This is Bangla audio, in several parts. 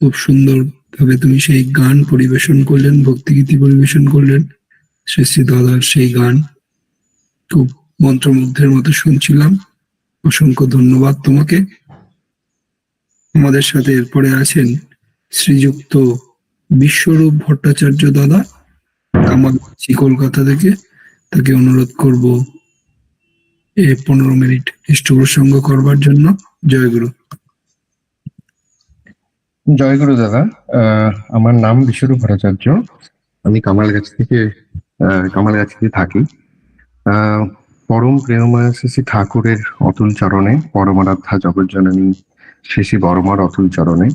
খুব সুন্দর ভাবে তুমি সেই গান পরিবেশন করলেন, ভক্তিগীতি পরিবেশন করলেন শ্রী শ্রী দাদার সেই গান। খুব মন্ত্রমুগ্ধের মতো শুনছিলাম। অসংখ্য ধন্যবাদ তোমাকে। আমাদের সাথে এরপরে আছেন শ্রীযুক্ত বিশ্বরূপ ভট্টাচার্য দাদা কামালছি কলকাতা থেকে। তাকে অনুরোধ করব এ পনেরো মিনিট ইষ্ট প্রসঙ্গ করবার জন্য। জয়গুরু জয়গুরু দাদা আমার নাম বিশ্বরূপ ভট্টাচার্য। আমি কামালগাছ থেকে কামালগাছিতে থাকি পরম প্রেমময় শ্রী ঠাকুরের অতুল চরণে, পরমারাধ্যা জগজ্জননী শ্রী শ্রী বর্মার অতুল চরণে,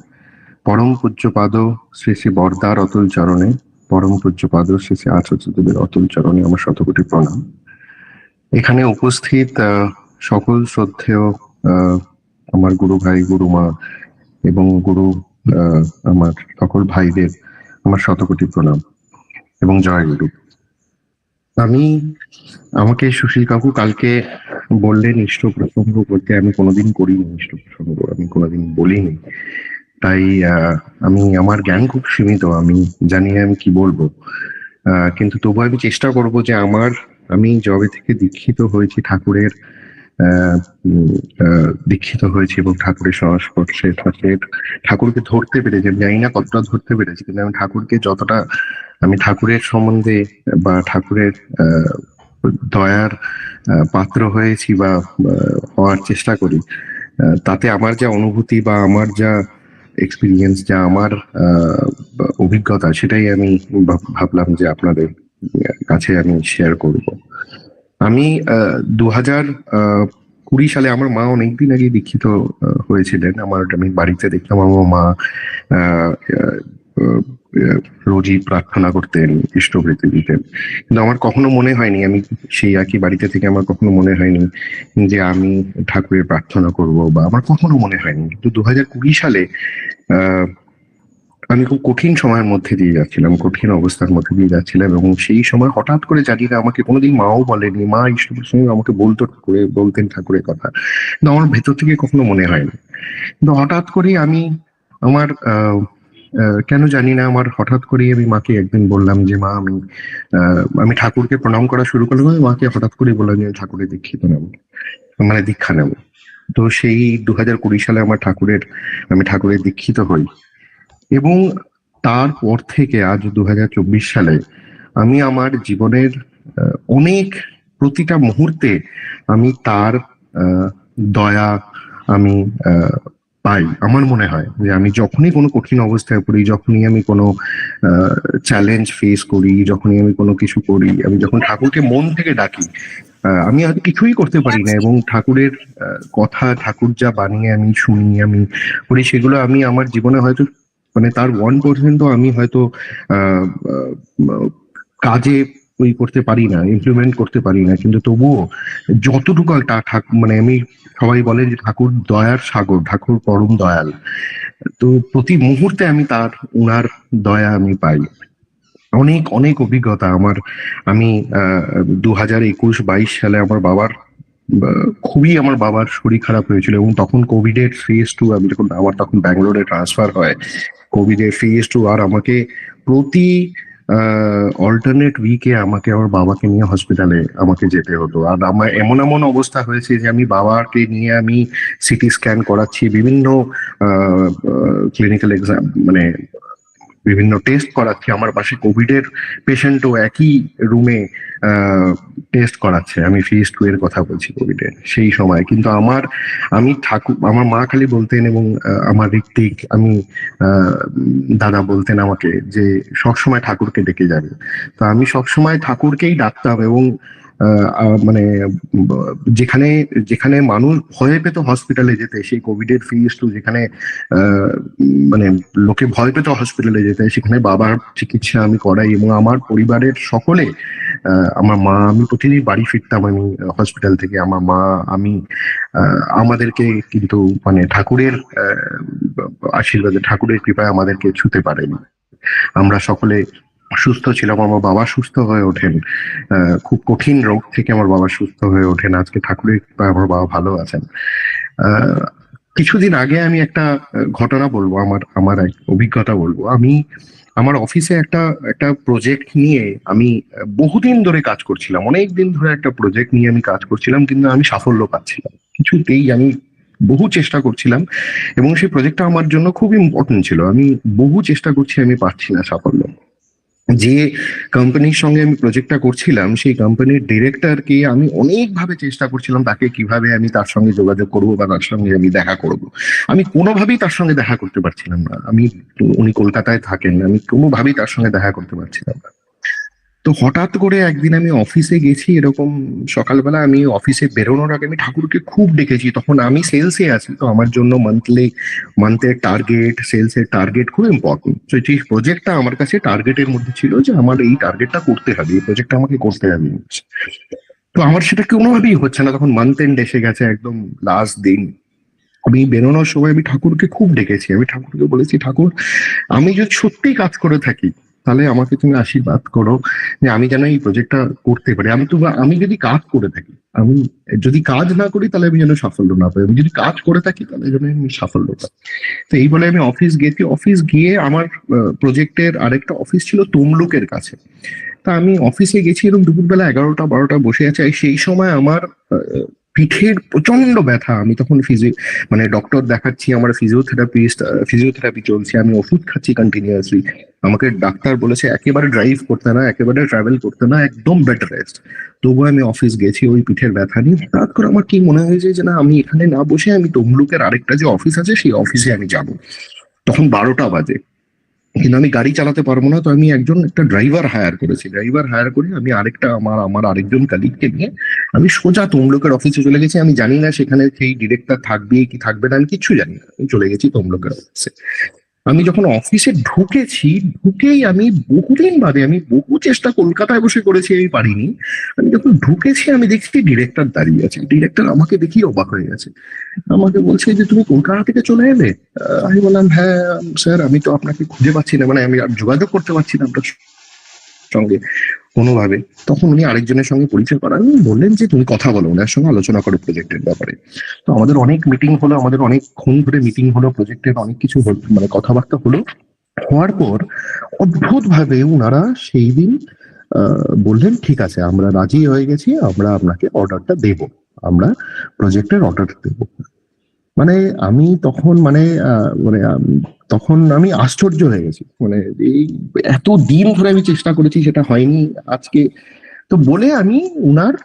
পরম পূজ্যপাদ শ্রী শ্রী বরদার অতুল চরণে, পরম পূজ্যপাদ শ্রী শ্রী আচার্যদেবের অতুল চরণে আমার শতকোটি প্রণাম। এখানে উপস্থিত সকল শ্রদ্ধেয় আমার গুরু ভাই, গুরুমা এবং গুরু আমার সকল ভাইদের আমার শতকোটি প্রণাম এবং জয় গুরু। আমি, আমাকে সুশীল কাকু কালকে বললেন ইষ্ট প্রসঙ্গ বলতে আমি কোনোদিন করিনি ইষ্ট প্রসঙ্গ আমি কোনোদিন বলিনি। তাই আমি, আমার জ্ঞান খুব সীমিত, আমি জানি আমি কি বলব। কিন্তু তবু আমি চেষ্টা করব যে আমার, আমি জবে থেকে দীক্ষিত হয়েছি ঠাকুরের দীক্ষিত হয়েছি এবং ঠাকুরের সংস্পর্শে ঠাকুরের ঠাকুরকে ধরতে পেরেছি, আমি জানি না কতটা ধরতে পেরেছি, কিন্তু আমি ঠাকুরকে যতটা, আমি ঠাকুরের সম্বন্ধে বা ঠাকুরের দয়ার পাত্র হয়েছি বা হওয়ার চেষ্টা করি তাতে আমার যা অনুভূতি বা আমার যা এক্সপিরিয়েন্স যা আমার অভিজ্ঞতা, সেটাই আমি ভাব- ভাবলাম যে আপনাদের কাছে আমি শেয়ার করব। আমি দু হাজার কুড়ি সালে আমার মা অনেকদিন আগে দীক্ষিত হয়েছিলেন। আমার আমি বাড়িতে দেখলাম আমার মা রোজই প্রার্থনা করতেন ইষ্টবৃত্তি দিতেন। কিন্তু আমার কখনো মনে হয়নি আমি সেই একই বাড়িতে থেকে আমার কখনো মনে হয়নি যে আমি ঠাকুরের প্রার্থনা করব বা আমার কখনো মনে হয়নি। কিন্তু দু হাজার কুড়ি সালে আহ, আমি খুব কঠিন সময়ের মধ্যে দিয়ে যাচ্ছিলাম, কঠিন অবস্থার মধ্যে দিয়ে যাচ্ছিলাম এবং সেই সময় হঠাৎ করে জানি না আমাকে কোনোদিন মাও বলেনি, মা ইষ্ট প্রসঙ্গে আমাকে বলতো ঠাকুরে, বলতেন ঠাকুরের কথা। কিন্তু আমার ভেতর থেকে কখনো মনে হয়নি কিন্তু হঠাৎ করে আমি আমার কেন জানি না, আমার হঠাৎ করেই আমি মাকে একদিন বললাম যে, মা, আমি আমি ঠাকুরকে প্রণাম করা শুরু করলাম মাকে হঠাৎ করে বললাম যে, ঠাকুরের দীক্ষিত নেব মানে দীক্ষা নেব। তো সেই দু কুড়ি সালে আমার ঠাকুরের, আমি ঠাকুরের দীক্ষিত হই। এবং তারপর থেকে আজ দু হাজার চব্বিশ সালে আমি আমার জীবনের অনেক প্রতিটা মুহূর্তে আমি তার দয়া আমি পাই। আমার মনে হয় যে আমি যখনই কোনো কঠিন অবস্থায় পড়ি, যখনই আমি কোনো চ্যালেঞ্জ ফেস করি, যখনই আমি কোনো কিছু করি, আমি যখন ঠাকুরকে মন থেকে ডাকি আমি হয়তো কিছুই করতে পারি না এবং ঠাকুরের কথা, ঠাকুর যা বানিয়ে আমি শুনি, আমি করি, সেগুলো আমি আমার জীবনে হয়তো মানে তার ওয়ান পার্সেন্ট তো আমি হয়তো কাজে ওই করতে পারি না ইমপ্লিমেন্ট করতে পারি না, কিন্তু তবুও যতটুকু ঠাক- মানে আমি সবাই বলে যে ঠাকুর দয়ার সাগর, ঠাকুর পরম দয়াল। তো প্রতি মুহূর্তে আমি তার, উনার দয়া আমি পাই। অনেক অনেক অভিজ্ঞতা আমার, আমি দু হাজার একুশ বাইশ সালে আমার বাবার খুবই আমার বাবার শরীর খারাপ হয়েছিল এবং তখন কোভিডের ফেজ টু আমি যখন আমার তখন ব্যাঙ্গালোরে ট্রান্সফার হয় কোভিডের ফেজ টু আর আমাকে প্রতি অল্টারনেট উইকে আমাকে আমার বাবাকে নিয়ে হসপিটালে আমাকে যেতে হতো। আর আমার এমন এমন অবস্থা হয়েছে যে আমি বাবাকে নিয়ে আমি সিটি স্ক্যান করাচ্ছি, বিভিন্ন ক্লিনিক্যাল এক্সাম মানে বিভিন্ন টেস্ট করাচ্ছি। আমার পাশে কোভিডের পেশেন্টও একই রুমে টেস্ট করাচ্ছে। আমি ফেজ টু এর কথা বলছি কোভিড এর সেই সময়। কিন্তু আমার, আমি ঠাকুর আমার মা খালি বলতেন এবং আমার ঋত্বিক, আমি দাদা বলতেন আমাকে যে সবসময় ঠাকুরকে ডেকে যাবে। তো আমি সবসময় ঠাকুরকেই ডাকতাম এবং মানে যেখানে যেখানে মানুষ ভয় পেত হসপিটালে যেতে, সেই কোভিডের ফেজ টু যেখানে মানে লোকে ভয় পেত হসপিটালে যেতে, সেখানে বাবার চিকিৎসা আমি করাই এবং আমার পরিবারের সকলে আমার মা, আমি প্রতিদিন বাড়ি ফিরতাম আমি হসপিটাল থেকে। আমার মা, আমি আমাদেরকে কিন্তু মানে ঠাকুরের আশীর্বাদে, ঠাকুরের কৃপায় আমাদেরকে ছুতে পারেনি। আমরা সকলে সুস্থ ছিলাম আমার বাবা সুস্থ হয়ে ওঠেন। খুব কঠিন রোগ থেকে আমার বাবা সুস্থ হয়ে ওঠেন। আজকে ঠাকুরের আমার বাবা ভালো আছেন। কিছুদিন আগে আমি একটা ঘটনা বলব, আমার আমার এক অভিজ্ঞতা বলব। আমি, আমার অফিসে একটা একটা প্রজেক্ট নিয়ে আমি বহুদিন ধরে কাজ করছিলাম। অনেক দিন ধরে একটা প্রজেক্ট নিয়ে আমি কাজ করছিলাম, কিন্তু আমি সাফল্য পাচ্ছিলাম। কিছুতেই আমি বহু চেষ্টা করছিলাম এবং সেই প্রজেক্টটা আমার জন্য খুব ইম্পর্টেন্ট ছিল। আমি বহু চেষ্টা করছি, আমি পাচ্ছি না সাফল্য। যে কোম্পানির সঙ্গে আমি প্রজেক্টটা করছিলাম, সেই কোম্পানির ডিরেক্টরকে আমি অনেকভাবে চেষ্টা করছিলাম তাকে কীভাবে আমি তার সঙ্গে যোগাযোগ করব বা তার সঙ্গে আমি দেখা করব। আমি কোনোভাবেই তার সঙ্গে দেখা করতে পারছিলাম না। আমি, উনি কলকাতায় থাকেন, আমি কোনোভাবেই তার সঙ্গে দেখা করতে পারছিলাম না। তো হঠাৎ করে একদিন আমি অফিসে গেছি, এরকম সকালবেলা আমি অফিসে বেরোনোর আগে আমি ঠাকুরকে খুব ডেকেছি। তখন আমি সেলসে আছি, তো আমার জন্য মান্থলি মান্থের টার্গেট সেলস এর টার্গেট খুব ইম্পর্টেন্ট তো এই প্রজেক্টটা আমার কাছে টার্গেটের মধ্যে ছিল যে আমার এই টার্গেটটা করতে হবে, এই প্রজেক্টটা আমাকে করতে হবে। তো আমার সেটা কোনোভাবেই হচ্ছে না। তখন মান্থ এন্ড এসে গেছে একদম লাস্ট দিন। আমি বেরোনোর সময় আমি ঠাকুরকে খুব ডেকেছি। আমি ঠাকুরকে বলেছি, ঠাকুর, আমি যদি সত্যিই কাজ করে থাকি তাহলে আমাকে তুমি আশীর্বাদ করো যে আমি যেন এই প্রজেক্টটা করতে পারি। আমি তো আমি যদি কাজ করে থাকি, আমি যদি কাজ না করি তাহলে আমি যেন সাফল্য না পাই। আমি যদি কাজ করে থাকি তাহলে যেন আমি সাফল্য পাই। তো এই বলে আমি অফিস গেছি অফিস গিয়ে আমার প্রজেক্টের আরেকটা অফিস ছিল তমলুকের কাছে। তা আমি অফিসে গেছি এবং দুপুরবেলা এগারোটা, বারোটা বসে আছে। সেই সময় আমার পিঠের প্রচণ্ড ব্যথা। আমি তখন ফিজি মানে ডক্টর দেখাচ্ছি, আমার ফিজিওথেরাপিস্ট ফিজিওথেরাপি চলছে, আমি ওষুধ খাচ্ছি কন্টিনিউয়াসলি আমাকে ডাক্তার বলেছে, একেবারে ড্রাইভ করতে না, একেবারে ট্রাভেল করতে না, একদম বেড রেস্ট তবুও আমি অফিস গেছি, ওই পিঠের ব্যথা নিয়ে হঠাৎ করে আমার কি মনে হয়েছে যে, না, আমি এখানে না বসে আমি তমলুকের আরেকটা যে অফিস আছে, সেই অফিসে আমি যাব। তখন বারোটা বাজে। কিন্তু আমি গাড়ি চালাতে পারব না, তো আমি একজন একটা ড্রাইভার হায়ার করেছি। ড্রাইভার হায়ার করে আমি আরেকটা আমার আমার আরেকজন কালিগকে নিয়ে আমি সোজা তমলুকের অফিসে চলে গেছি। আমি জানি না সেখানে সেই ডিরেক্টর থাকবে কি থাকবে না, আমি কিচ্ছু জানি না। আমি চলে গেছি তমলুকের অফিসে আমি যখন অফিসে ঢুকেছি, ঢুকেই আমি বহুদিন বাদে আমি বহু চেষ্টা কলকাতায় বসে করেছি, আমি পারিনি। আমি যখন ঢুকেছি, আমি দেখছি ডিরেক্টর দাঁড়িয়ে আছে। ডিরেক্টর আমাকে দেখি অবাক হয়ে গেছে। আমাকে বলছে যে, তুমি কলকাতা থেকে চলে এলে? আমি বললাম হ্যাঁ স্যার, আমি তো আপনাকে খুঁজে পাচ্ছি না। মানে আমি আর যোগাযোগ করতে পারছি না আপনার সঙ্গে। কোনোভাবে। তখন উনি আরেকজনের সঙ্গে পরিচয় করান, বললেন যে তুমি কথা বলো, ওনার সঙ্গে আলোচনা করো প্রজেক্টের ব্যাপারে। তো আমাদের অনেক মিটিং হলো, আমাদের অনেকক্ষণ ধরে মিটিং হলো প্রজেক্টের অনেক কিছু মানে কথাবার্তা হলো। হওয়ার পর অদ্ভুত ভাবে ওনারা সেই দিন বললেন, ঠিক আছে, আমরা রাজি হয়ে গেছি, আমরা আপনাকে অর্ডারটা দেব। আমরা প্রজেক্টের অর্ডার দেব। মানে আমি তখন মানে মানে তখন আমি আশ্চর্য হয়ে গেছি। মানে এই এত দিন ধরে আমি চেষ্টা করেছি, সেটা হয়নি আজকে। তো বলে আমি উনার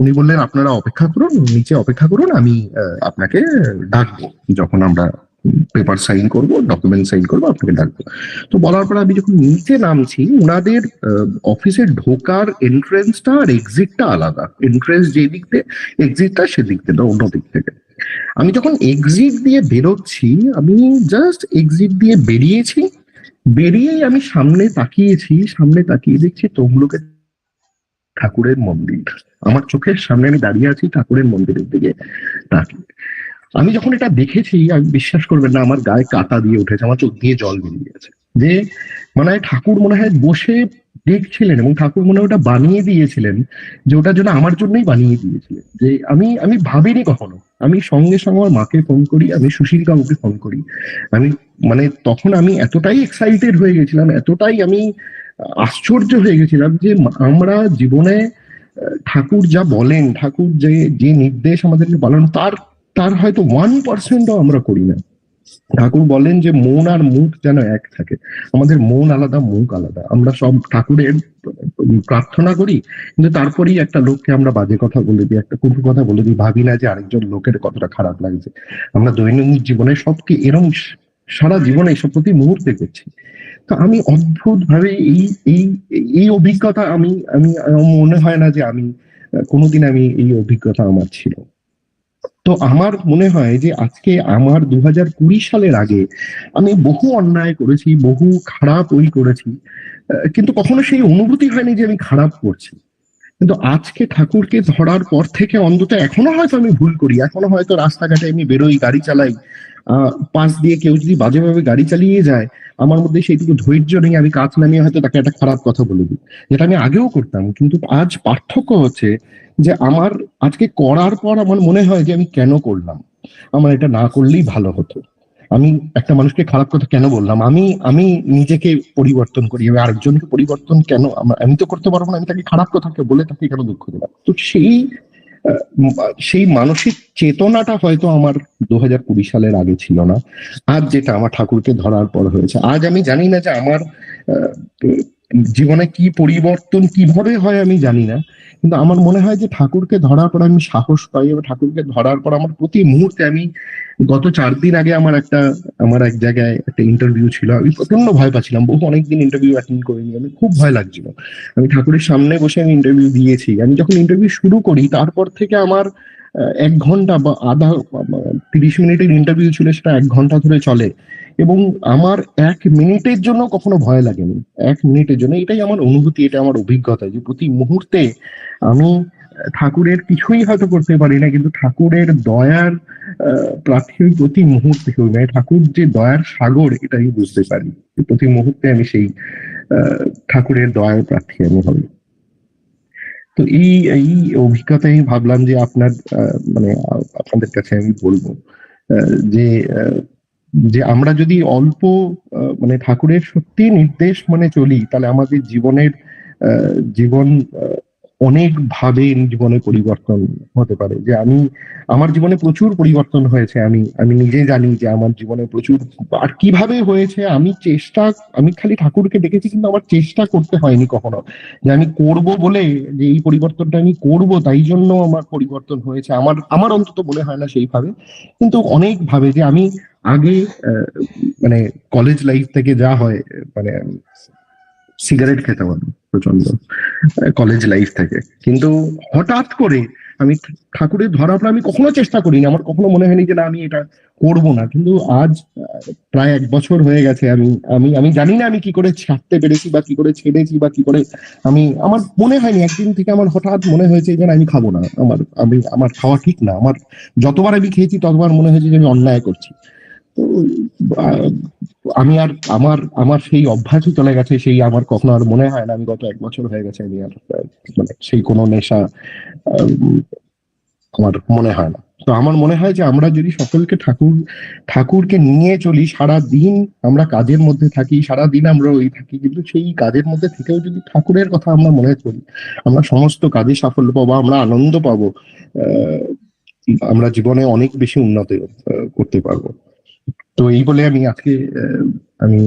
উনি বললেন, আপনারা অপেক্ষা করুন, নিচে অপেক্ষা করুন, আমি আপনাকে ডাকবো। যখন আমরা পেপার সাইন করব, ডকুমেন্ট সাইন করব, আপনাকে ডাকবো। তো বলার পর আমি যখন নিচে নামছি ওনাদের অফিসে ঢোকার এন্ট্রেন্সটা আর এক্সিটটা আলাদা। এন্ট্রেন্স যে দিক থেকে এক্সিটটা সেদিক থেকে অন্য দিক থেকে। আমি যখন এক্সিট দিয়ে বেরোচ্ছি, আমি জাস্ট এক্সিট দিয়ে বেরিয়েছি, বেরিয়েই আমি সামনে তাকিয়েছি, সামনে তাকিয়ে দেখছি তমলুকের ঠাকুরের মন্দির। আমার চোখের সামনে আমি দাঁড়িয়ে আছি ঠাকুরের মন্দিরের দিকে আমি যখন এটা দেখেছি, আমি বিশ্বাস করবেন না, আমার গায়ে কাটা দিয়ে উঠেছে, আমার চোখ দিয়ে জল বেরিয়ে গেছে। যে মনে ঠাকুর মনে হয় বসে দেখছিলেন এবং ঠাকুর মনে ওটা বানিয়ে দিয়েছিলেন যে ওটার জন্য আমার জন্যই বানিয়ে দিয়েছিলেন। যে আমি আমি ভাবিনি কখনো। আমি সঙ্গে সঙ্গে আমার মাকে ফোন করি, আমি সুশীল কাকুকে ফোন করি। আমি মানে তখন আমি এতটাই এক্সাইটেড হয়ে গেছিলাম, এতটাই আমি আশ্চর্য হয়ে গেছিলাম যে আমরা জীবনে ঠাকুর যা বলেন, ঠাকুর যে যে নির্দেশ আমাদেরকে পালন, তার তার হয়তো ওয়ান পার্সেন্টও আমরা করি না। ঠাকুর বলেন যে মন আর মুখ যেন এক থাকে। আমাদের মন আলাদা, মুখ আলাদা। আমরা সব ঠাকুরের প্রার্থনা করি, কিন্তু তারপরেই একটা লোককে আমরা বাজে কথা বলে দিই, একটা কুটু কথা বলে দিই, ভাবি না যে আরেকজন লোকের কতটা খারাপ লাগছে। আমরা দৈনন্দিন জীবনে সবকে এরম সারা জীবনে এসব প্রতি মুহূর্তে করছি। তো আমি অদ্ভুত ভাবে এই এই এই অভিজ্ঞতা আমি আমি মনে হয় না যে আমি, কোনোদিন আমি এই অভিজ্ঞতা আমার ছিল। তো আমার মনে হয় যে আজকে আমার দু হাজার কুড়ি সালের আগে আমি বহু অন্যায় করেছি, বহু খারাপ ওই করেছি কিন্তু কখনো সেই অনুভূতি হয়নি যে আমি খারাপ করছি। কিন্তু আজকে ঠাকুরকে ধরার পর থেকে অন্তত এখনও হয়তো আমি ভুল করি, এখনও হয়তো রাস্তাঘাটে আমি বেরোই, গাড়ি চালাই। পাশ দিয়ে কেউ যদি বাজেভাবে গাড়ি চালিয়ে যায়, আমার মধ্যে সেইটুকু ধৈর্য নেই, আমি কাজ নামিয়ে হয়তো তাকে একটা খারাপ কথা বলে দিই, যেটা আমি আগেও করতাম। কিন্তু আজ পার্থক্য হচ্ছে যে আমার, আজকে করার পর আমার মনে হয় যে আমি কেন করলাম? আমার এটা না করলেই ভালো হতো। আমি একটা মানুষকে খারাপ কথা কেন বললাম? আমি আমি নিজেকে পরিবর্তন করি, আমি আরেকজনকে পরিবর্তন কেন? আমি তো করতে পারব না, আমি তাকে খারাপ কথাকে বলে তাকে কেন দুঃখ দিলাম তো সেই সেই মানসিক চেতনাটা হয়তো আমার দু হাজার কুড়ি সালের আগে ছিল না। আজ যেটা আমার ঠাকুরকে ধরার পর হয়েছে। আজ আমি জানি না যে আমার জীবনে কি পরিবর্তন কীভাবে হয় আমি জানি না, কিন্তু আমার মনে হয় যে ঠাকুরকে ধরার পর আমি সাহস পাই এবং ঠাকুরকে ধরার পর আমার প্রতি মুহূর্তে আমি গত চার দিন আগে আমার একটা, আমার এক জায়গায় একটা ইন্টারভিউ ছিল। আমি প্রচণ্ড ভয় পাচ্ছিলাম, বহু অনেকদিন ইন্টারভিউ অ্যাটেন্ড করিনি, আমি খুব ভয় লাগছিল। আমি ঠাকুরের সামনে বসে আমি ইন্টারভিউ দিয়েছি। আমি যখন ইন্টারভিউ শুরু করি, তারপর থেকে আমার এক ঘণ্টা বা আধা তিরিশ মিনিটের ইন্টারভিউ ছিল সেটা এক ঘণ্টা ধরে চলে। এবং আমার এক মিনিটের জন্য কখনো ভয় লাগেনি। এক মিনিটের জন্য। এটাই আমার অনুভূতি, এটা আমার অভিজ্ঞতা যে প্রতি মুহূর্তে আমি ঠাকুরের কিছুই হয়তো করতে পারি না, কিন্তু ঠাকুরের দয়ার প্রার্থী প্রতি মুহূর্তে হই মানে ঠাকুর যে দয়ার সাগর, এটা আমি বুঝতে পারি প্রতি মুহূর্তে আমি সেই ঠাকুরের দয়ার প্রার্থী আমি হই তো এই এই অভিজ্ঞতায় ভাবলাম যে আপনার মানে আপনাদের কাছে আমি বলব যে যে আমরা যদি অল্প মানে ঠাকুরের সত্যি নির্দেশ মানে চলি তাহলে আমাদের জীবনের জীবন আহ, অনেক ভাবে জীবনে পরিবর্তন হতে পারে যে আমি আমার জীবনে প্রচুর পরিবর্তন হয়েছে আমি আমি নিজে জানি যে আমার জীবনে প্রচুর আর কীভাবে হয়েছে আমি চেষ্টা আমি খালি ঠাকুরকে দেখেছি কিন্তু আমার চেষ্টা করতে হয়নি কখনো। যে আমি করব বলে যে এই পরিবর্তনটা আমি করব তাই জন্য আমার পরিবর্তন হয়েছে। আমার আমার অন্তত মনে হয় না সেইভাবে। কিন্তু অনেক ভাবে যে আমি আগে মানে কলেজ লাইফ থেকে যা হয় মানে সিগারেট খেতাম আমি। প্রচণ্ড কলেজ লাইফ থেকে। কিন্তু হঠাৎ করে আমি ঠাকুরের ধরার পর আমি কখনো চেষ্টা করিনি। আমার কখনো মনে হয়নি যে না, আমি এটা করব না। কিন্তু আজ প্রায় এক বছর হয়ে গেছে আমি আমি আমি জানি না আমি কি করে ছাড়তে পেরেছি বা কি করে ছেড়েছি বা কি করে আমি, আমার মনে হয়নি। একদিন থেকে আমার হঠাৎ মনে হয়েছে যে আমি খাব না। আমার, আমি, আমার খাওয়া ঠিক না। আমার যতবার আমি খেয়েছি, ততবার মনে হয়েছে যে আমি অন্যায় করছি। আমি আর আমার আমার সেই অভ্যাসই চলে গেছে, সেই আমার কখনো আর মনে হয় না, আমি গত এক বছর হয়ে গেছে, আমি আর মানে সেই কোনো নেশা আমার মনে হয় না। তো আমার মনে হয় যে আমরা যদি সকলকে ঠাকুর, ঠাকুরকে নিয়ে চলি সারা দিন আমরা কাজের মধ্যে থাকি সারা দিন আমরা ওই থাকি, কিন্তু সেই কাজের মধ্যে থেকেও যদি ঠাকুরের কথা আমরা মনে করি, আমরা সমস্ত কাজে সাফল্য পাবো, আমরা আনন্দ পাবো আমরা জীবনে অনেক বেশি উন্নত করতে পারব। তো এই বলে আমি আজকে আমি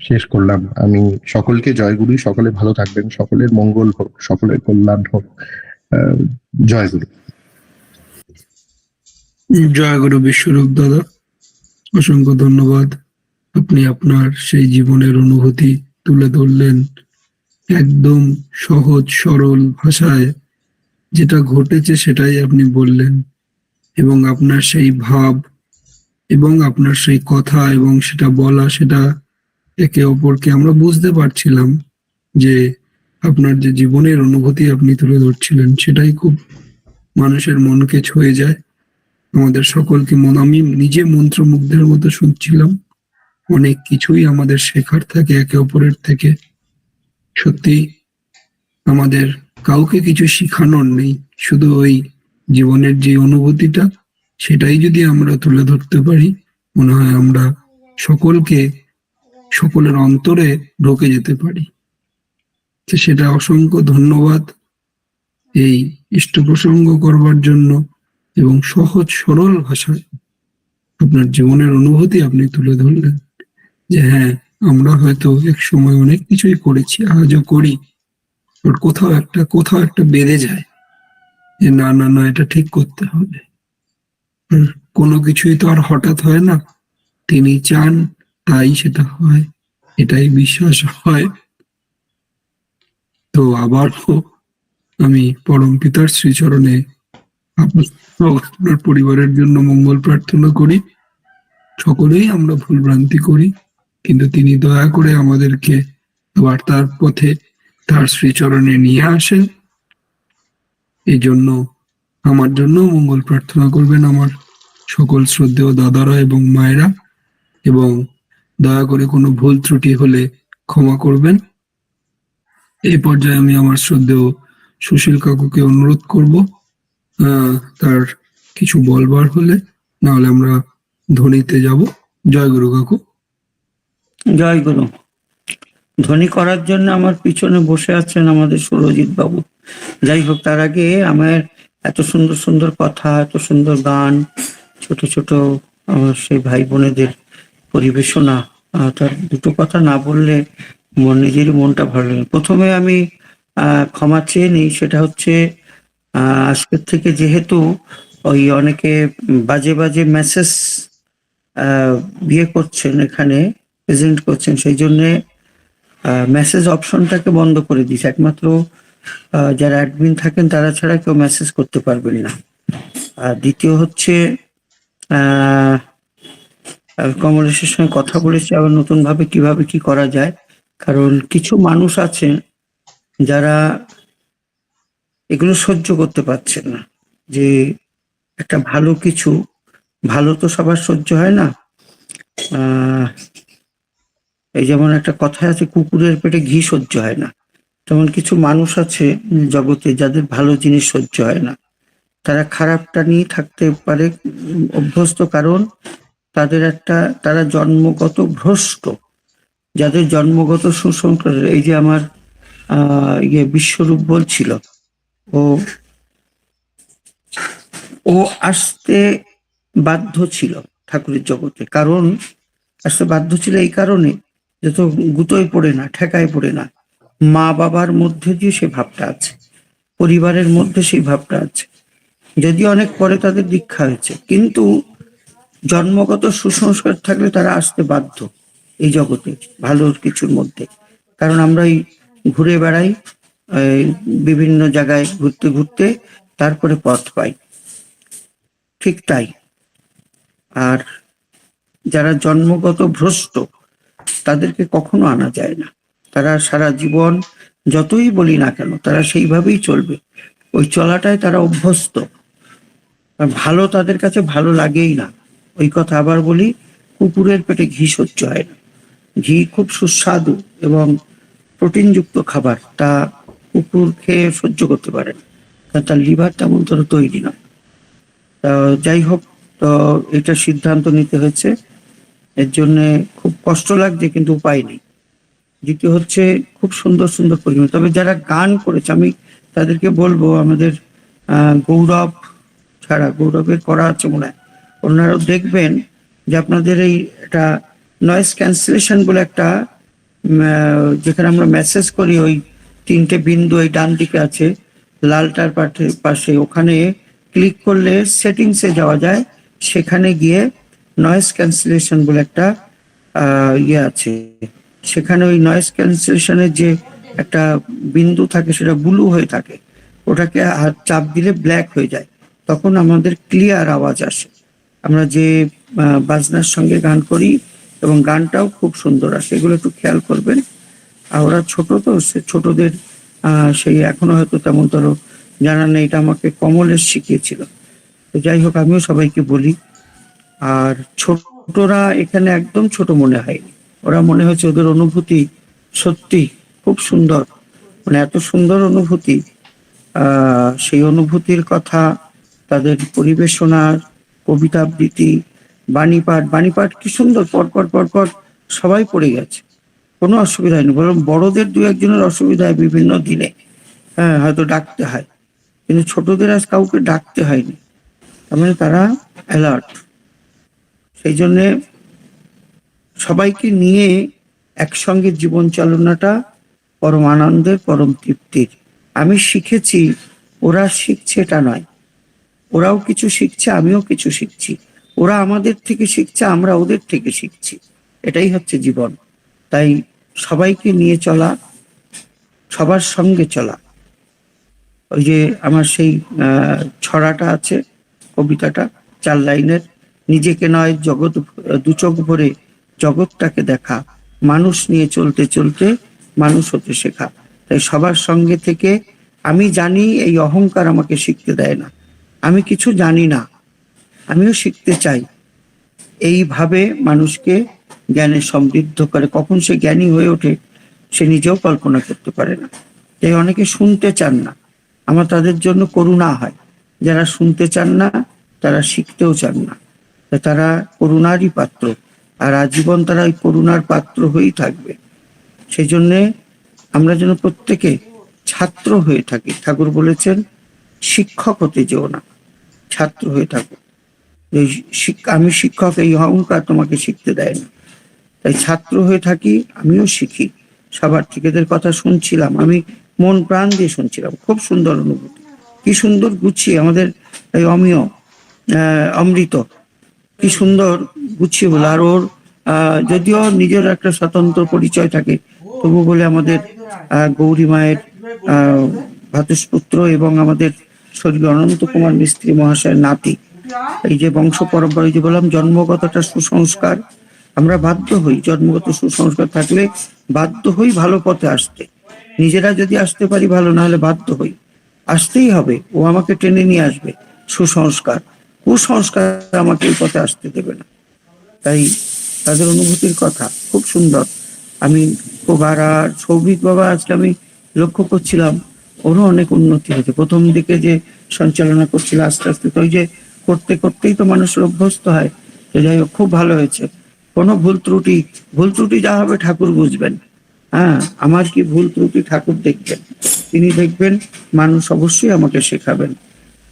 শেষ করলাম। আমি সকলকে জয়গুরু সকলে ভালো থাকবেন, সকলের মঙ্গল হোক, সকলের কল্যাণ হোক জয়গুরু জয় গুরু বিশ্বরূপ দাদা, অসংখ্য ধন্যবাদ। আপনি আপনার সেই জীবনের অনুভূতি তুলে ধরলেন একদম সহজ, সরল ভাষায়। যেটা ঘটেছে সেটাই আপনি বললেন এবং আপনার সেই ভাব এবং আপনার সেই কথা এবং সেটা বলা, সেটা একে অপরকে আমরা বুঝতে পারছিলাম যে আপনার যে জীবনের অনুভূতি আপনি তুলে ধরছিলেন, সেটাই খুব মানুষের মনকে ছুঁয়ে যায়। আমাদের সকলকে মন, আমি নিজে মন্ত্রমুগ্ধের মতো শুনছিলাম। অনেক কিছুই আমাদের শেখার থাকে একে অপরের থেকে। সত্যি আমাদের কাউকে কিছু শিখানোর নেই, শুধু ওই জীবনের যে অনুভূতিটা সেটাই যদি আমরা তুলে ধরতে পারি, মনে হয় আমরা সকলকে, সকলের অন্তরে ঢোকে যেতে পারি। সেটা অসংখ্য ধন্যবাদ এই ইষ্ট প্রসঙ্গ করবার জন্য এবং সহজ সরল ভাষায় আপনার জীবনের অনুভূতি আপনি তুলে ধরলেন যে হ্যাঁ আমরা হয়তো এক সময় অনেক কিছুই করেছি, আজও করি কোথাও একটা কোথাও একটা বেড়ে যায়। যে না না না, এটা ঠিক করতে হবে। কোনো কিছুই তো আর হঠাৎ হয় না। তিনি চান, তাই সেটা হয়, এটাই বিশ্বাস হয়। তো আবারও আমি পরম পিতার শ্রীচরণে আপনার পরিবারের জন্য মঙ্গল প্রার্থনা করি। সকলেই আমরা ভুল ভ্রান্তি করি, কিন্তু তিনি দয়া করে আমাদেরকে আবার তার পথে তার শ্রীচরণে নিয়ে আসেন। এই জন্য আমার জন্য মঙ্গল প্রার্থনা করবেন আমার সকল শ্রদ্ধেয় দাদারা এবং মায়েরা। এবং দয়া করে কোনো ভুল ত্রুটি হলে ক্ষমা করবেন। এই পর্যায়ে আমি আমার শ্রদ্ধেয় সুশীল কাকুকে অনুরোধ করব তার কিছু বলবার হলে, নাহলে আমরা ধ্বনিতে যাব। জয় গুরু কাকু। জয় গুরু। ধ্বনি করার জন্য আমার পিছনে বসে আছেন আমাদের সুরজিৎ বাবু। যাই হোক, তার আগে আমার এত সুন্দর সুন্দর কথা, এত সুন্দর গান, ছোট ছোট সেই ভাই বোনেদের পরিবেশনা তার দুটো কথা না বললে নিজেরই মনটা ভালো লাগে প্রথমে আমি ক্ষমা চেয়ে নিই, সেটা হচ্ছে আজকের থেকে যেহেতু ওই অনেকে বাজে বাজে মেসেজ বিয়ে করছেন এখানে প্রেজেন্ট করছেন, সেই জন্য মেসেজ অপশনটাকে বন্ধ করে দিয়েছে। একমাত্র যারা অ্যাডমিন থাকেন, তারা ছাড়া কেউ মেসেজ করতে পারবেন না। আর দ্বিতীয় হচ্ছে কমলেশের সঙ্গে কথা বলেছি, আবার নতুন ভাবে কীভাবে কি করা যায়। কারণ কিছু মানুষ আছেন, যারা এগুলো সহ্য করতে পারছেন না। যে একটা ভালো কিছু, ভালো তো সবার সহ্য হয় না। এই যেমন একটা কথা আছে, কুকুরের পেটে ঘি সহ্য হয় না। তেমন কিছু মানুষ আছে জগতে যাদের ভালো জিনিস সহ্য হয় না। তারা খারাপটা নিয়ে থাকতে পারে অভ্যস্ত, কারণ তাদের একটা, তারা জন্মগত ভ্রষ্ট। যাদের জন্মগত সুসংস্কার এই যে আমার ইয়ে বিশ্বরূপ বলছিল, ও ও আসতে বাধ্য ছিল ঠাকুরের জগতে, কারণ, আসতে বাধ্য ছিল এই কারণে যে তো গুতোয় পড়ে না, ঠেকায় পড়ে না। মা বাবার মধ্যে দিয়ে সে ভাবটা আছে, পরিবারের মধ্যে সেই ভাবটা আছে। যদি অনেক পরে তাদের দীক্ষা হয়েছে, কিন্তু জন্মগত সুসংস্কার থাকলে তারা আসতে বাধ্য এই জগতে ভালো কিছুর মধ্যে। কারণ আমরা এই ঘুরে বেড়াই বিভিন্ন জায়গায় ঘুরতে ঘুরতে তারপরে পথ পাই। ঠিক তাই। আর যারা জন্মগত ভ্রষ্ট, তাদেরকে কখনো আনা যায় না। তারা সারা জীবন যতই বলি না কেন, তারা সেইভাবেই চলবে। ওই চলাটায় তারা অভ্যস্ত। ভালো তাদের কাছে ভালো লাগেই না। ওই কথা আবার বলি, কুকুরের পেটে ঘি সহ্য হয় না। ঘি খুব সুস্বাদু এবং প্রোটিনযুক্ত খাবার। তা কুকুর খেয়ে সহ্য করতে পারে না। তার লিভার তেমন তোর তৈরি না। তা যাই হোক, তো এটা সিদ্ধান্ত নিতে হয়েছে। এর জন্যে খুব কষ্ট লাগছে, কিন্তু উপায় নেই। দ্বিতীয় হচ্ছে খুব সুন্দর সুন্দর পরিমাণ তবে যারা গান করেছে, আমি তাদেরকে বলব, আমাদের গৌরব ছাড়া, গৌরবের করা আছে মনে হয়। ওনারাও দেখবেন যে আপনাদের এই একটা নয়েজ ক্যান্সেলেশন বলে একটা যেখানে আমরা মেসেজ করি, ওই তিনটে বিন্দু, এই ডান দিকে আছে, লালটার পাশে পাশে। ওখানে ক্লিক করলে সেটিংসে যাওয়া যায়। সেখানে গিয়ে নয়েজ ক্যান্সেলেশন বলে একটা ইয়ে আছে। সেখানে ওই নয়েজ ক্যান্সেলেশনের যে একটা বিন্দু থাকে সেটা ব্লু হয়ে থাকে, ওটাকে হাত চাপ দিলে ব্ল্যাক হয়ে যায়, তখন আমাদের ক্লিয়ার আওয়াজ আসে। আমরা যে বাজনার সঙ্গে গান করি এবং গানটাও খুব সুন্দর আসে, এগুলো একটু খেয়াল করবেন। আর ওরা ছোট তো, সে ছোটদের সেই এখনও হয়তো তেমন তোর জানা নেই, এটা আমাকে কমলেশ শিখিয়েছিল। তো যাই হোক, আমিও সবাইকে বলি, আর ছোটরা এখানে একদম ছোট মনে হয়নি। ওরা মনে হচ্ছে ওদের অনুভূতি সত্যি খুব সুন্দর। মানে এত সুন্দর অনুভূতি সেই অনুভূতির কথা, তাদের পরিবেশনার, কবিতা আবৃত্তি, বাণীপাঠ বাণীপাঠ কি সুন্দর, পরপর পরপর সবাই পড়ে গেছে। কোনো অসুবিধা হয়নি, বরং বড়দের দু একজনের অসুবিধা হয় বিভিন্ন দিনে। হ্যাঁ হয়তো ডাকতে হয়, কিন্তু ছোটদের আজ কাউকে ডাকতে হয়নি। তার মানে তারা অ্যালার্ট সেই জন্যে সবাইকে নিয়ে একসঙ্গে জীবন চালনাটা পরম আনন্দের পরম তৃপ্তির। আমি শিখেছি, ওরা শিখছে এটা নয়। ওরাও কিছু শিখছে, আমিও কিছু শিখছি। ওরা আমাদের থেকে শিখছে, আমরা ওদের থেকে শিখছি। এটাই হচ্ছে জীবন। তাই সবাইকে নিয়ে চলা, সবার সঙ্গে চলা। ওই যে আমার সেই ছড়াটা আছে, কবিতাটা, চার লাইনের, নিজেকে নয়, জগৎ, দু চোখ ভরে জগৎটাকে দেখা, মানুষ নিয়ে চলতে চলতে মানুষ হতে শেখা। তাই সবার সঙ্গে থেকে আমি জানি এই অহংকার আমাকে শিখতে দেয় না। আমি কিছু জানি না, আমিও শিখতে চাই। এইভাবে মানুষকে জ্ঞানে সমৃদ্ধ করে, কখন সে জ্ঞানী হয়ে ওঠে সে নিজেও কল্পনা করতে পারে না। তাই অনেকে শুনতে চান না, আমার তাদের জন্য করুণা হয়। যারা শুনতে চান না, তারা শিখতেও চান না। তারা করুণারই পাত্র। আর আজীবন তারা ওই করুণার পাত্র হয়েই থাকবে। সেই জন্যে আমরা যেন প্রত্যেকে ছাত্র হয়ে থাকি। ঠাকুর বলেছেন, শিক্ষক হতে যেও না, ছাত্র হয়ে থাকো। আমি শিক্ষক, এই অহংকার তোমাকে শিখতে দেয় না। তাই ছাত্র হয়ে থাকি, আমিও শিখি। সবার থেকে এদের কথা শুনছিলাম, আমি মন প্রাণ দিয়ে শুনছিলাম। খুব সুন্দর অনুভূতি। কি সুন্দর গুছিয়ে আমাদের এই অমিয় অমৃত কি সুন্দর গুছিয়ে বলে। আর ওর যদিও নিজের একটা স্বতন্ত্র পরিচয় থাকে তবু বলে আমাদের গৌরী মায়ের আহ, ভ্রাতুষ্পুত্র এবং আমাদের স্বর্গীয় অনন্ত কুমার মিস্ত্রি মহাশয়ের নাতি। এই যে বংশ পরম্পরা যে বললাম জন্মগতটা সুসংস্কার। আমরা বাধ্য হই জন্মগত সুসংস্কার থাকলে বাধ্য হই ভালো পথে আসতে। নিজেরা যদি আসতে পারি ভালো না হলে বাধ্য হই। আসতেই হবে ও আমাকে টেনে নিয়ে আসবে সুসংস্কার। কুসংস্কার আমাকে এই পথে আসতে দেবে না। তাই তাদের অনুভূতির কথা খুব সুন্দর। আমি আর সৌভিক বাবা আজকে আমি লক্ষ্য করছিলাম, ওরও অনেক উন্নতি হয়েছে। প্রথম দিকে যে সঞ্চালনা করছিল আস্তে আস্তে, তো ওই যে করতে করতেই তো মানুষ অভ্যস্ত হয়, তো যাই হোক, খুব ভালো হয়েছে। কোনো ভুল ত্রুটি ভুল ত্রুটি যা হবে ঠাকুর বুঝবেন। হ্যাঁ আমার কি ভুল ত্রুটি ঠাকুর দেখবেন? তিনি দেখবেন মানুষ অবশ্যই আমাকে শেখাবেন।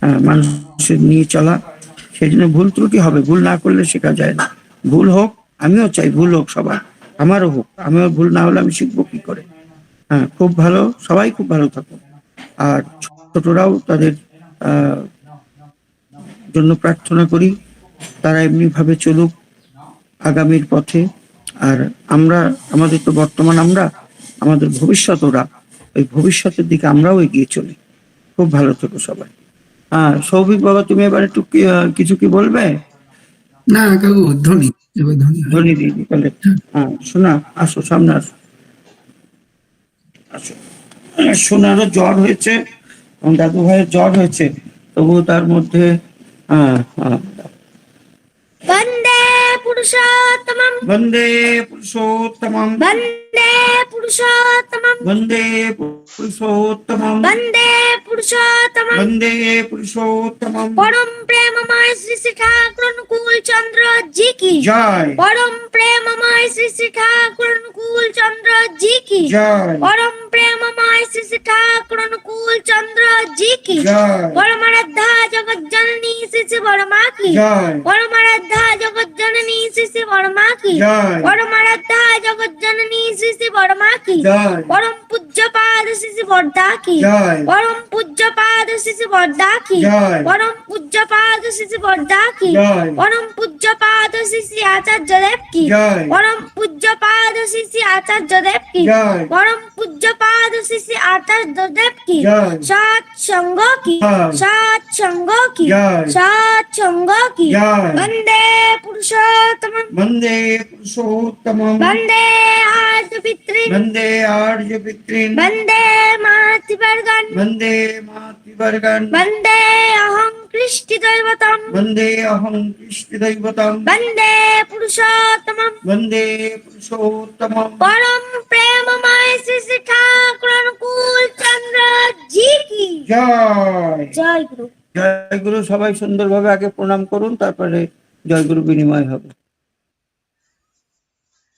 হ্যাঁ মানুষের নিয়ে চলা সেই জন্য ভুল ত্রুটি হবে, ভুল না করলে শেখা যায় না। ভুল হোক, আমিও চাই ভুল হোক সবার, আমারও হোক, আমিও ভুল না হলে আমি শিখব কি করে? হ্যাঁ খুব ভালো, সবাই খুব ভালো থাকুন আর ছোটরাও তাদের জন্য প্রার্থনা করি, তারা এমনি ভাবে চলুক আগামীর পথে। আর আমরা, আমাদের তো বর্তমান আমরা, আমাদের ভবিষ্যৎ ওরা, ওই ভবিষ্যতের দিকে আমরাও এগিয়ে চলি। খুব ভালো থেকো সবাই। হ্যাঁ সৌভিক বাবা তুমি এবার একটু কিছু কি বলবে? না কাকু ধনী দিদি তাহলে হ্যাঁ।, হ্যাঁ। শোনা আসো সামনে আসো। আসো। সোনারও জ্বর হয়েছে দাদু ভাইয়ের জ্বর হয়েছে তবুও তার মধ্যে হ্যাঁ হ্যাঁ। বন্দে পুরুষোত্তম বন্দে পুরুষোত্তম বন্দে वन्दे पुरुषोत्तमम् वन्दे पुरुषोत्तमम् वन्दे पुरुषोत्तमम् वन्दे पुरुषोत्तमम् परम प्रेममय श्री श्री ठाकुर अनुकूल चंद्र जी की जय परम प्रेममय श्री श्री ठाकुर अनुकूल चंद्र जी की जय परम प्रेममय श्री श्री ठाकुर अनुकूल चंद्र जी की जय परम आराध्या जगत जननी श्री श्री वर्मा की जय परम आराध्या जगत जननी श्री श्री वर्मा की जय परम आराध्या जगत जननी श्री শ্রী শ্রী বড়মা কি পরম পূজ্য পাদ শ্রী শ্রী বর্দা কি পরম পূজ্য পাদ শ্রী শ্রী বর্দা কি পরম পূজ্য পাদ শ্রী শ্রী বর্দা কি পরম পূজ্য পাদ শ্রী শ্রী আচার্য দেব কি পরম পূজ্য পাদ শ্রী শ্রী আচার্য দেব কি পরম পূজ্য পাদ শ্রী শ্রী আচার্য দেব কি সৎ সঙ্গ কি সৎ সঙ্গ কি সৎ সঙ্গ কি বন্দে পুরুষোত্তম বন্দে পুরুষোত্তম বন্দে আজ पितृ বন্দে আর্য পিতৃন वंदे मातृवर्गन বন্দে মাতৃবর্গন वंदे अहं कृष्टि दैवतम বন্দে অহং কৃষ্ণ দৈবতম वंदे पुरुषोत्तमम বন্দে পুরুষোত্তমম परम प्रेममय श्री श्री ठाकुर अनुकूल चंद्र जी की জয় जय गुरु জয় গুরু সবাই সুন্দরভাবে আগে প্রণাম করুন তারপরে জয় গুরু বিনিময় হবে